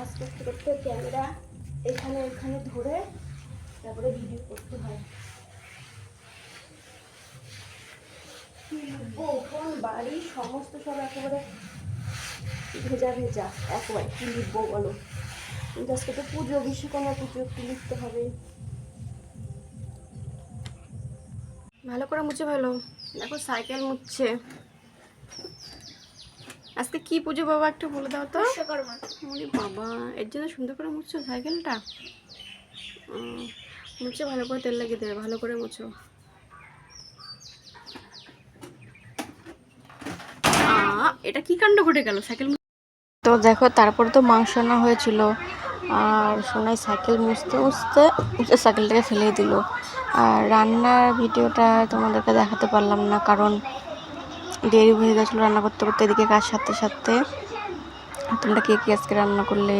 কাজ করতে করতে ক্যামেরা এখানে এখানে ধরে তারপরে ভিডিও করতে হয়। বাড়ি, সমস্ত সব একেবারে ভেজা ভেজা, একেবারে কি লিখব বলো? আজকে তো পুজো বিশ্বকর্মা পুজো একটু লিখতে হবে। ভালো করে মুছে ভালো দেখো সাইকেল মুছছে। কি পুজো বাবা একটু বলে দাও তো? ওরে বাবা এর জন্য সুন্দর করে মুছছো সাইকেলটা? মুছে ভালো করে তেল লাগিয়ে দেবে ভালো করে মুছো। এটা কি কাণ্ড ঘটে গেল? সাইকেল তো দেখো তারপরে তো মাংস না হয়েছিল। আর সোনাই সাইকেল মুছতে মুছতে মুছে সাইকেলটাকে ফেলে দিল। আর রান্নার ভিডিওটা তোমাদেরকে দেখাতে পারলাম না কারণ দেরি হয়ে গেছিল রান্না করতে করতে, এদিকে কাজ সাথে সাথে তোমরা কে কে আজকে রান্না করলে,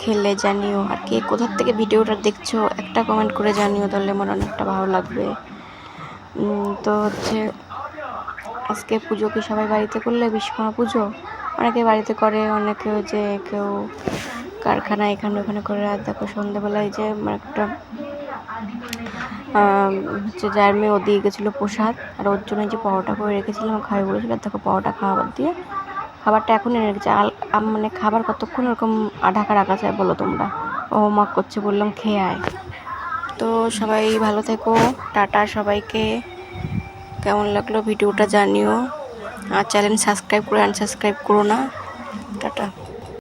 খেলে জানিও। আর কে কোথার থেকে ভিডিওটা দেখছ, একটা কমেন্ট করে জানিও, তাহলে আমার অনেকটা ভালো লাগবে। তো হচ্ছে, আজকে পুজো কি সবাই বাড়িতে করলে? বিশ্বকর্মা পুজো? অনেকে বাড়িতে করে, অনেকে যে কেউ কারখানা এখানে ওখানে করে। আর দেখো সন্ধ্যেবেলায় যে আমার একটা হচ্ছে যার মেয়ে ও দিয়ে গেছিল প্রসাদ, আর ওর জন্য যে পরোটা করে রেখেছিলাম খাবে বলেছিল দেখো পরোটা খাবার দিয়ে খাবারটা এখন এনে রেখেছে আল মানে খাবার কতক্ষণ ওরকম ঢাকা রাখা যায় বলো তোমরা? ও হোমওয়ার্ক করছে, বললাম খেয়ে আয়। তো সবাই ভালো থেকো, টাটা সবাইকে। কেমন লাগল ভিডিওটা জানিও। আর চ্যানেল সাবস্ক্রাইব করে, আনসাবস্ক্রাইব করো না।